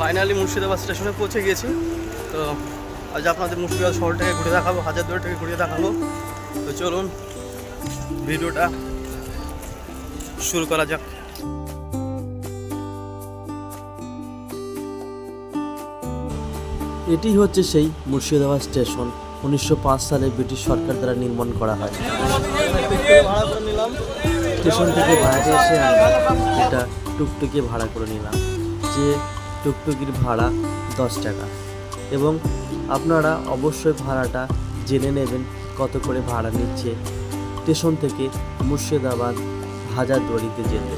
Finally Murshidabad স্টেশনে পৌঁছে গিয়েছি। তো আজ আপনাদের মুর্শিদাবাদ শহরটাকে ঘুরে দেখাবো, হাজারদুয়ারিটাকে ঘুরে দেখাবো। তো চলুন, ভিডিওটা শুরু করা যাক। এটি হচ্ছে সেই মুর্শিদাবাদ স্টেশন, উনিশশো পাঁচ সালে ব্রিটিশ সরকার দ্বারা নির্মাণ করা হয়। স্টেশন থেকে বাইরে এসে আমরা একটা টুকটুকে ভাড়া করে নিলাম, যে টুকটুকির ভাড়া দশ টাকা। এবং আপনারা অবশ্যই ভাড়াটা জেনে নেবেন কত করে ভাড়া নিচ্ছে স্টেশন থেকে মুর্শিদাবাদ হাজারদুয়ারিতে যেতে।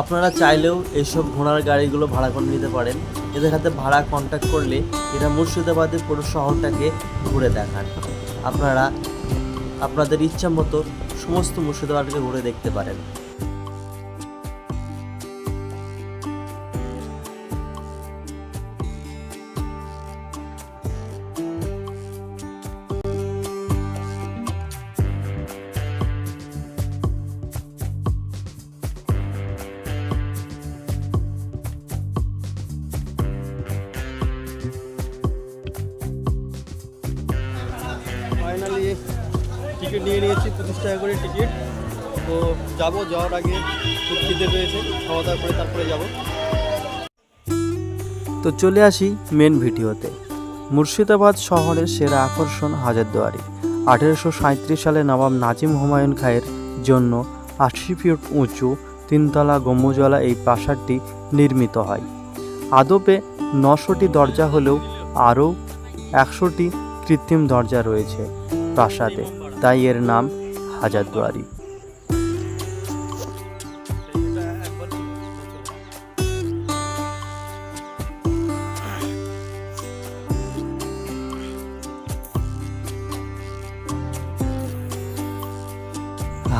আপনারা চাইলেও এইসব ঘোড়ার গাড়িগুলো ভাড়া করে নিতে পারেন। এদের হাতে ভাড়া কন্ট্যাক্ট করলে এরা মুর্শিদাবাদের পুরো শহরটাকে ঘুরে দেখান। আপনারা আপনাদের ইচ্ছা মতো সমস্ত মুর্শিদাবাদকে ঘুরে দেখতে পারেন। টিকিট নিয়ে নিয়েছি, পঁচিশ টাকা করে টিকিট। তো যাব, যাওয়ার আগে খিদে পেয়েছে, খাওয়া দাওয়া করে তারপরে যাব। তো চলে আসি মেন ভিডিওতে। মুর্শিদাবাদ শহরের সেরা আকর্ষণ হাজারদুয়ারি। আঠেরোশো সাঁত্রিশ সালে নবাব নাজিম হুমায়ুন খাঁয়ের জন্য আশি ফিট উঁচু তিনতলা গম্বুজওয়ালা এই প্রাসাদটি নির্মিত হয়। আদপে নশোটি দরজা হলেও আরও একশোটি কৃত্রিম দরজা রয়েছে প্রাসাদে। তাই এর নাম হাজারদুয়ারি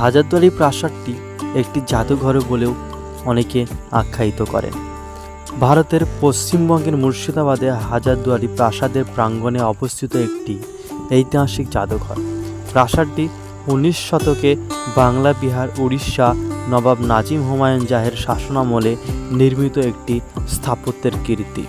হাজারদুয়ারি প্রাসাদটি একটি জাদুঘর বলেও অনেকে আখ্যায়িত করেন। ভারতের পশ্চিমবঙ্গের মুর্শিদাবাদে হাজারদুয়ারি প্রাসাদের প্রাঙ্গণে অবস্থিত একটি ঐতিহাসিক জাদুঘর। প্রাসাদটি উনিশ শতকে বাংলা, বিহার, উড়িষ্যা, নবাব নাজিম হুমায়ুন জাহের শাসনামলে নির্মিত একটি স্থাপত্যের কীর্তি।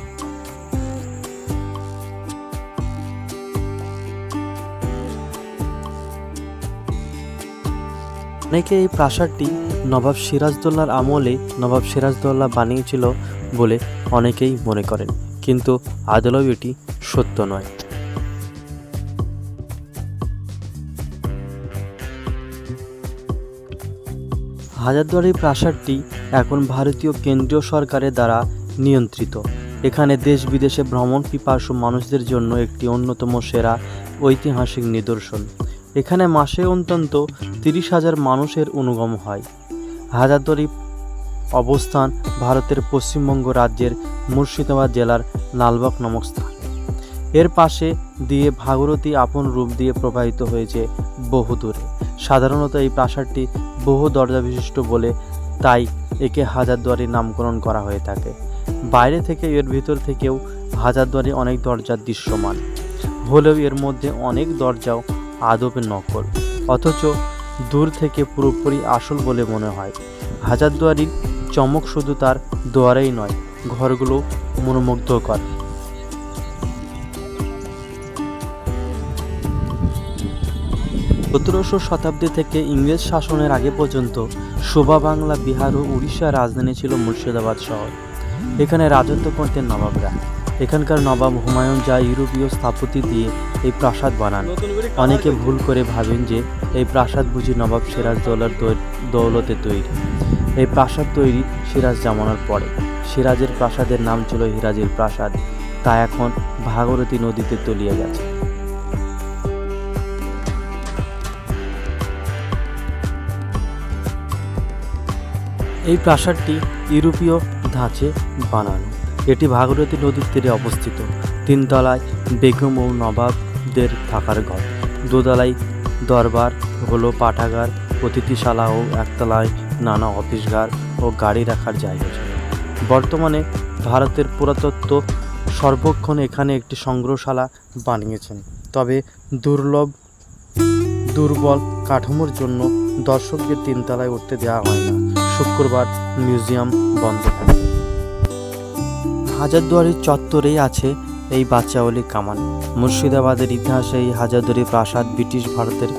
অনেকে এই প্রাসাদটি নবাব সিরাজদৌল্লার আমলে নবাব সিরাজদৌল্লা বানিয়েছিল বলে অনেকেই মনে করেন, কিন্তু আদলেও এটি সত্য নয়। হাজারদুয়ারি প্রাসাদটি এখন ভারতীয় কেন্দ্রীয় সরকারের দ্বারা নিয়ন্ত্রিত। এখানে দেশ বিদেশে ভ্রমণ পিপাসু মানুষদের জন্য একটি অন্যতম সেরা ঐতিহাসিক নিদর্শন। এখানে মাসে অন্তত তিরিশ হাজার মানুষের অনুগম হয়। হাজারদুয়ারি অবস্থান ভারতের পশ্চিমবঙ্গ রাজ্যের মুর্শিদাবাদ জেলার লালবাগ নামক স্থান। এর পাশে দিয়ে ভাগীরথী আপন রূপ দিয়ে প্রবাহিত হয়েছে বহু দূরে সাধারণত এই প্রাসাদটি বহু দরজা বিশিষ্ট বলে তাই একে হাজারদুয়ারি নামকরণ করা হয়ে থাকে। বাইরে থেকে এর ভিতর থেকেও হাজারদুয়ারি অনেক দরজার দৃশ্যমান। হলেও এর মধ্যে অনেক দরজাও আদপে নকল, অথচ দূর থেকে পুরোপুরি আসল বলে মনে হয়। হাজারদুয়ারির চমক শুধু তার দুয়ারেই নয়, ঘরগুলো মনোমুগ্ধকর। সতেরোশো শতাব্দী থেকে ইংরেজ শাসনের আগে পর্যন্ত শোভা বাংলা, বিহার ও উড়িষ্যার রাজধানী ছিল মুর্শিদাবাদ শহর। এখানে রাজত্ব করতেন নবাবরা। এখানকার নবাব হুমায়ুন যা ইউরোপীয় স্থাপতি দিয়ে এই প্রাসাদ বানান। অনেকে ভুল করে ভাবেন যে এই প্রাসাদ বুঝি নবাব সিরাজদৌলার দৌ- দৌলতে তৈরি। এই প্রাসাদ তৈরি সিরাজ জামানোর পরে। সিরাজের প্রাসাদের নাম ছিল হিরাজের প্রাসাদ। তা এখন ভাগীরথী নদীতে তলিয়ে গেছে। এই প্রাসাদটি ইউরোপীয় ধাঁচে বানানো। এটি ভাগীরথী নদীর তীরে অবস্থিত। তিনতলায় বেগম ও নবাবদের থাকার ঘর। দোতলায় দরবার হলো পাঠাগার, অতিথিশালা ও একতলায় নানা অফিসঘর ও গাড়ি রাখার জায়গা ছিল। বর্তমানে ভারতের পুরাতত্ত্ব সর্বক্ষণ এখানে একটি সংগ্রহশালা বানিয়েছেন। তবে দুর্লভ, দুর্বল কাঠামোর জন্য দর্শকদের তিনতলায় উঠতে দেওয়া হয় না। শুক্রবার মিউজিয়াম বন্ধ হাজারদুয়ারির চত্বরেই আছে এই বাচ্চাওয়ালি কামান। মুর্শিদাবাদের ইতিহাসে এই হাজারদুয়ারি প্রাসাদ ব্রিটিশ ভারতের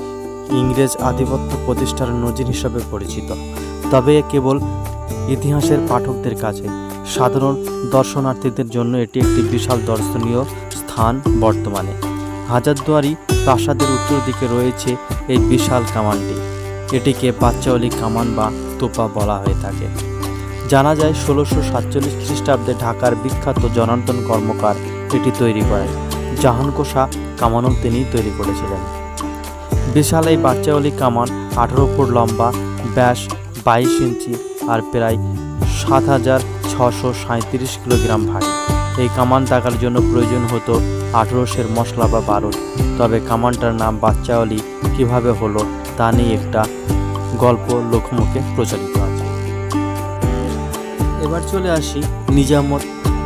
ইংরেজ আধিপত্য প্রতিষ্ঠার নজির হিসাবে পরিচিত। তবে কেবল ইতিহাসের পাঠকদের কাছে, সাধারণ দর্শনার্থীদের জন্য এটি একটি বিশাল দর্শনীয় স্থান বর্তমানে। হাজারদুয়ারি প্রাসাদের উত্তর দিকে রয়েছে এই বিশাল কামানটি। এটিকে বাচ্চাওয়ালি কামান বা তোপা বলা হয়ে থাকে। জানা যায়, ষোলোশো সাতচল্লিশ খ্রিস্টাব্দে ঢাকার বিখ্যাত জনান্তন কর্মকার এটি তৈরি করেন। জাহানকোষা কামানও তিনি তৈরি করেছিলেন। বিশাল এই বাচ্চাওয়ালি কামান আঠারো ফুট লম্বা, ব্যাস বাইশ ইঞ্চি আর প্রায় সাত হাজার ছশো সাঁত্রিশ কিলোগ্রাম ভারী। এই কামান দাগার জন্য প্রয়োজন হতো আঠেরোশের মশলা বা বারুদ। তবে কামানটার নাম বাচ্চাওয়ালি কীভাবে হলো তা নিয়ে একটা গল্প লোকমুখে প্রচারিত আছে। এবার চলে আসি নিজামত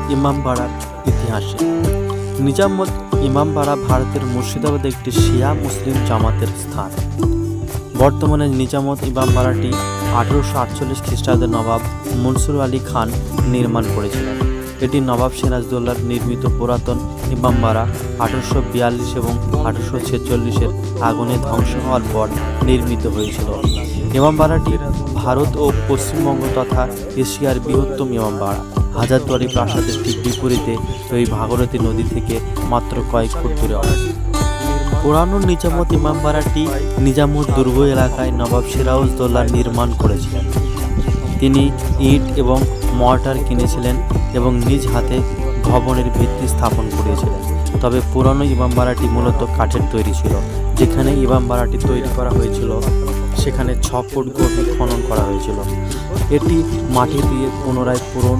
ইমামবাড়ার ইতিহাসে। নিজামত ইমামবাড়া ভারতের মুর্শিদাবাদে একটি শিয়া মুসলিম জামাতের স্থান। বর্তমানে নিজামত ইমামবাড়াটি আঠেরোশো আটচল্লিশ খ্রিস্টাব্দে নবাব মনসুর আলী খান নির্মাণ করেছিলেন। এটি নবাব সিরাজদৌল্লার নির্মিত পুরাতন ইমামবাড়া আঠারোশো বিয়াল্লিশ এবং আঠারোশো ছেচল্লিশের আগুনে ধ্বংস হওয়ার পর নির্মিত হয়েছিল। ইমামবাড়াটি ভারত ও পশ্চিমবঙ্গ তথা এশিয়ার বৃহত্তম ইমামবাড়া হাজারদুয়ারি প্রাসাদের ঠিক বিপরীতে এই ভাগরথী নদী থেকে মাত্র কয়েক ফুট দূরে অবস্থিত। পুরানো নিজামত ইমামবাড়াটি নিজামত দুর্গ এলাকায় নবাব সিরাজদৌল্লা নির্মাণ করেছিলেন। তিনি ইট এবং মর্টার কিনেছিলেন এবং নিজ হাতে ভবনের ভিত্তি স্থাপন করেছিলেন। তবে পুরানো ইমামবাড়াটি মূলত কাঠের তৈরি ছিল। যেখানে ইমামবাড়াটি তৈরি করা হয়েছিল, সেখানে ছ ফুট গভীর খনন করা হয়েছিল। এটি মাটি দিয়ে পুনরায় পূরণ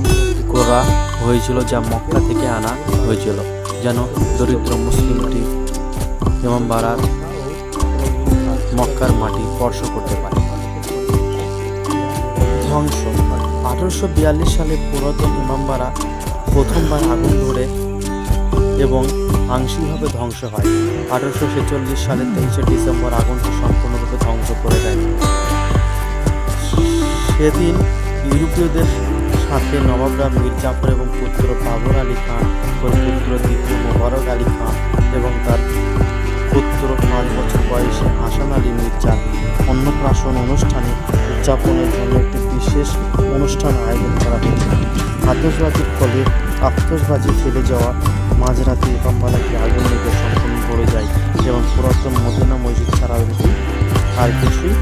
করা হয়েছিল যা মক্কা থেকে আনা হয়েছিল, যেন দরিদ্র মুসলিমটি ইমামবাড়ার মক্কার মাটি স্পর্শ করতে পারে। ধ্বংস। আঠারোশো বিয়াল্লিশ সালে পুরাতন ইমামবাড়া প্রথমবার আগুন ধরে এবং আংশিকভাবে ধ্বংস হয়। আঠারোশো ছেচল্লিশ সালের তেইশে ডিসেম্বর আগুনটি সম্পূর্ণরূপে ধ্বংস করে দেয়। সেদিন ইউরোপীয়দের সাথে নবাবরা মীর জাফর এবং পুত্র বাবর আলী খান ও পুত্র দ্বিতীয় মোবারক আলী খান এবং তার পুত্র বয়সে হাসান আলী মির্জার অন্নপ্রাশন অনুষ্ঠানে উদযাপনের জন্য একটি বিশেষ অনুষ্ঠান আয়োজন করা হয়েছে। আতসবাজির ফলে আতসবাজি ফেলে যাওয়া মাঝরাতে ইমামবালাকে আগুন লেগে সম্পূর্ণ করে যায় এবং পুরাতন মদিনা মসজিদ ছাড়াও আর কিছুই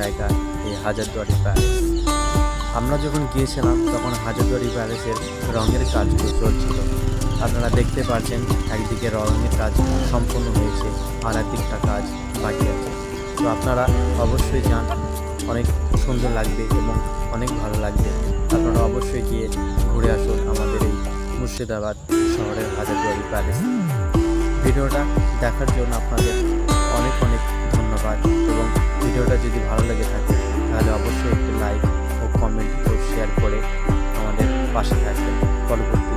জায়গা, এই হাজারদুয়ারি প্যালেস আমরা যখন গিয়েছিলাম, তখন হাজারদুয়ারি প্যালেসের রঙের কাজগুলো চলছিল। আপনারা দেখতে পাচ্ছেন একদিকে রঙের কাজ সম্পূর্ণ হয়েছে আর একদিকটা কাজ বাকি আছে। তো আপনারা অবশ্যই যান, অনেক সুন্দর লাগবে এবং অনেক ভালো লাগবে। আপনারা অবশ্যই গিয়ে ঘুরে আসুন আমাদের এই মুর্শিদাবাদ শহরের হাজারদুয়ারি প্যালেস ভিডিওটা দেখার জন্য আপনাদের যদি ভালো লেগে থাকে, তাহলে অবশ্যই একটি লাইক ও কমেন্ট ও শেয়ার করে আমাদের পাশে থাকবেন। পরবর্তী